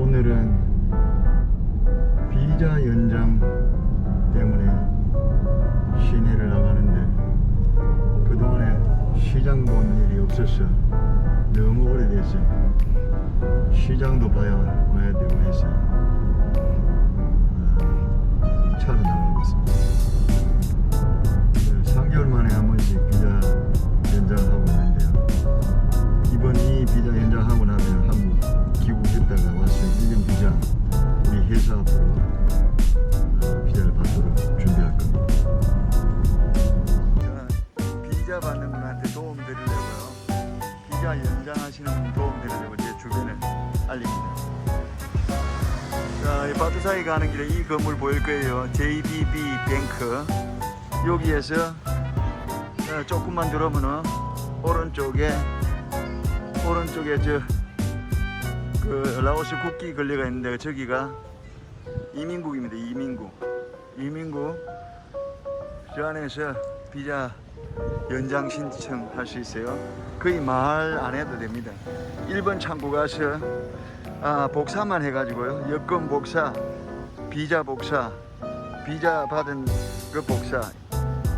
오늘은 비자 연장 때문에 시내를 나가는데 그동안에 시장 본 일이 없었어 너무 오래됐어 시장도 봐야 와야 되고 해서 아, 차로 나가고 있습니다 하시는 분 도움 드리려고 제 주변에 알립니다. 자, 이 바트 사이 가는 길에 이 건물 보일 거예요. JBB 뱅크. 여기에서 어, 조금만 들어오면은 오른쪽에 오른쪽에 저 그 라오스 국기 걸려가 있는데 저기가 이민국입니다. 이민국. 이민국 저 안에서 비자 연장 신청할 수 있어요. 거의 말 안 해도 됩니다. 1번 창구 가서 아, 복사만 해가지고요. 여권 복사, 비자 복사, 비자 받은 그 복사,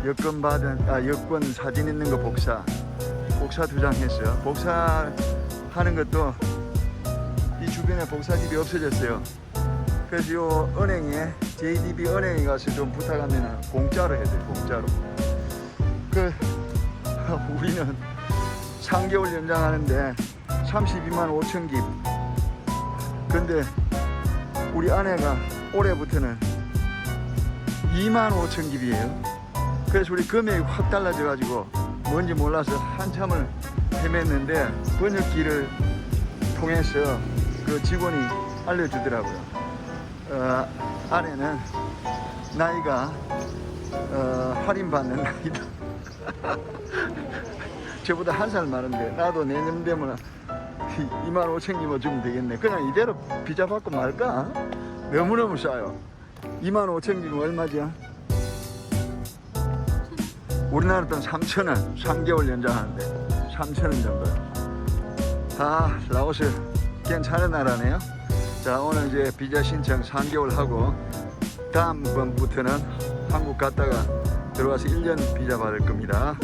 여권 받은 아 여권 사진 있는 거 복사, 복사 두 장 했어요. 복사 하는 것도 이 주변에 복사집이 없어졌어요. 그래서 요 은행에 JDB 은행에 가서 좀 부탁하면 공짜로 해줘요. 공짜로. 그 우리는 3개월 연장하는데 32만 5천 깁. 근데 우리 아내가 올해부터는 2만 5천 깁이에요. 그래서 우리 금액이 확 달라져 가지고 뭔지 몰라서 한참을 헤맸는데 번역기를 통해서 그 직원이 알려주더라고요. 어, 아내는 나이가 어, 할인받는 나이다. 저보다 한 살 많은데 나도 내년 되면 2만 5천 기만 주면 되겠네. 그냥 이대로 비자 받고 말까? 너무너무 싸요. 2만 5천 기면 얼마죠? 우리나라 돈 3천 원, 3개월 연장하는데 3천 원 정도. 아, 라오스 괜찮은 나라네요. 자, 오늘 이제 비자 신청 3개월 하고 다음번부터는 한국 갔다가 들어와서 1년 비자 받을 겁니다.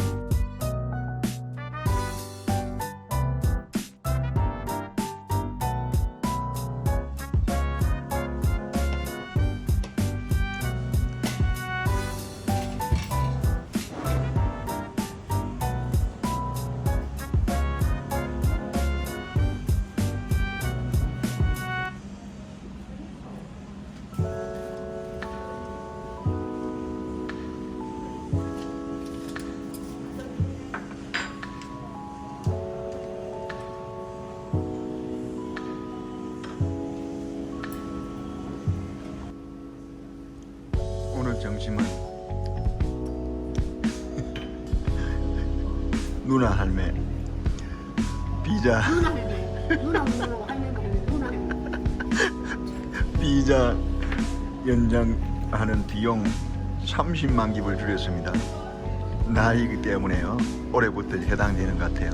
점심은 누나 할매 비자 누나 할매 누나 누나라고 할매가 아니고 누나 할매 비자 연장하는 비용 30만 기를 줄였습니다. 나이기 때문에요. 올해부터 해당되는 것 같아요.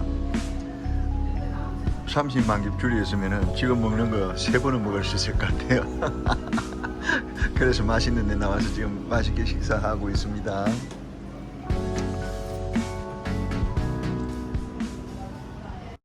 30만 기 줄였으면 지금 먹는 거 세 번은 먹을 수 있을 것 같아요. 그래서 맛있는 데 나와서 지금 맛있게 식사하고 있습니다.